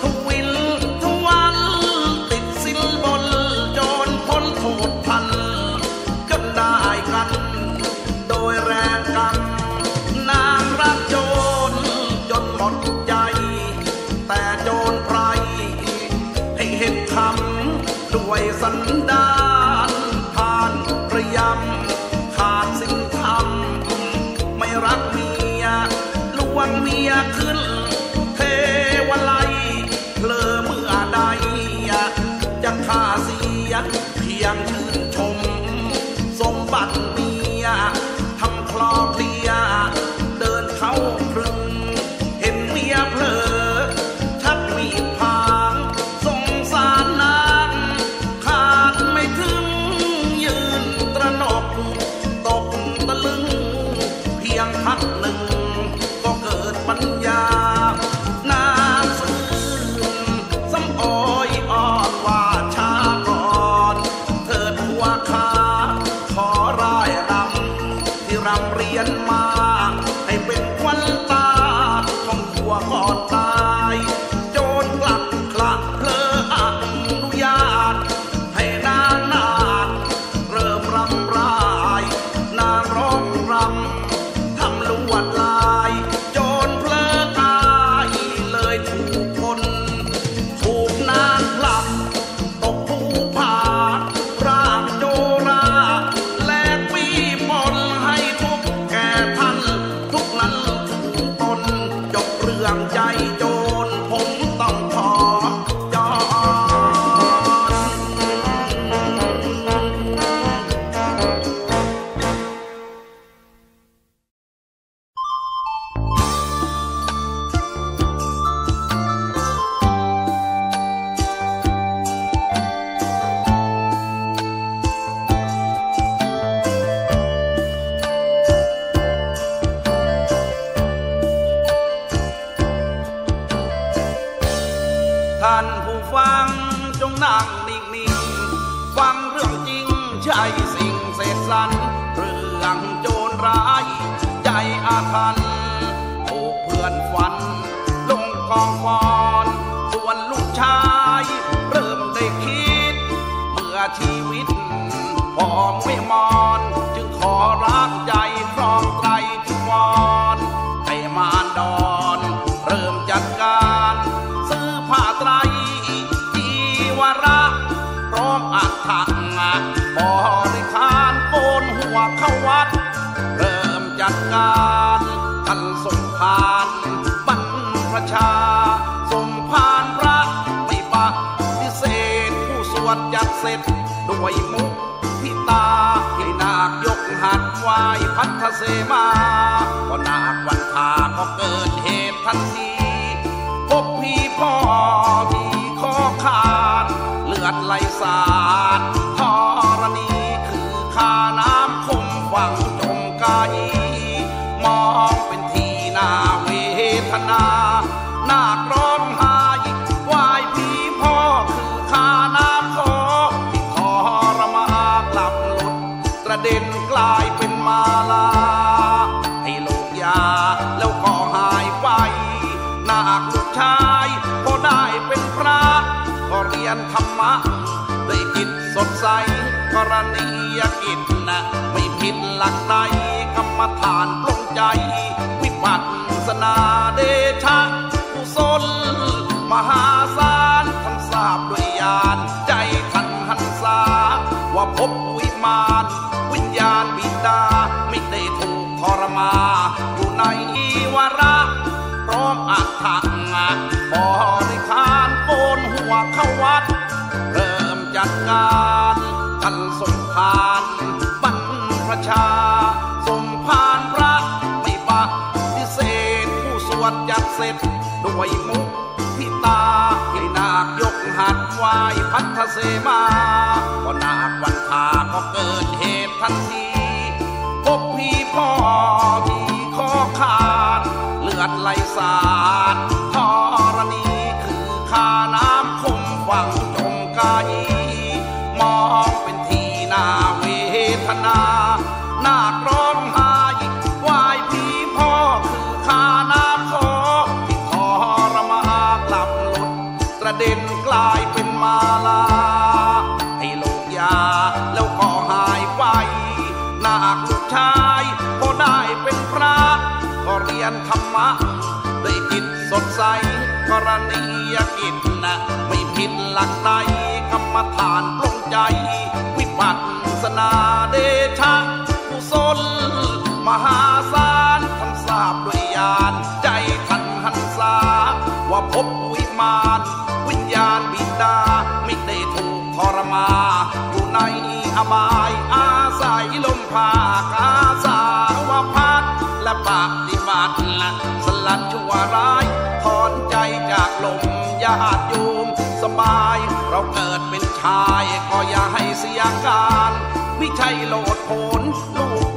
ทวินทวัน ติดสินบนโจรพนโทษพันจนได้กัน โดยแรงกัน นางรักโจรจนหมดใจ แต่โจรไพรให้เห็นคำด้วยสันดานผ่านระยำขาดสิ่งทำไม่รักเมียลวงเมียขึ้นำเรียนมา ท่านผู้ฟังจงนั่งนิ่งๆ ฟังเรื่องจริงใช่สิ่งเสกสรรเรื่องโจรร้ายใจอาถรรพ์ถูกเพื่อนฝัน ลงกองฟอนส่วนลูกชาย เริ่มได้คิด เมื่อชีวิตพอไม่มอน เสร็จด้วยมุกพิตาให้นาคยกหัดไหวพัทเสมาก็นาควัน ระเด็นกลายเป็นมาลา ให้ลูกยาแล้วก็หายไปนาคลูกชายพอได้เป็นพระก็เรียนธรรมะด้วยจิตสดใสกรณียกิจนะไม่ผิดหลักใดกรรมฐานปลงใจ วิปัสสนาเดชะกุศลมหาศาลท่านทราบด้วยญาณใจท่านหันษาว่าพบ วัด เริ่มจัดการท่านสมภารบรรพชา สมภารพระไม่ปฏิเสธผู้สวดจัดเสร็จด้วยมุกพิตาให้นาคยกหัดไหวายพัทเสมา ก็นาควันทาก็เกิดเหตุทันที เด็นกลายเป็นมาลา ให้ลูกยาแล้วก็หายไปนาคลูกชายพอได้เป็นพระก็เรียนธรรมะด้วยจิตสดใสกรณียกิจนะไม่ผิดหลักใดกรรมฐานปลงใจ วิปัสสนาเดชะกุศลมหาศาลท่านทราบด้วยญาณใจท่านหันษาว่าพบ กิดเป็นชายก็อย่าให้เสียการ ไม่ใช่โลดโผนลูก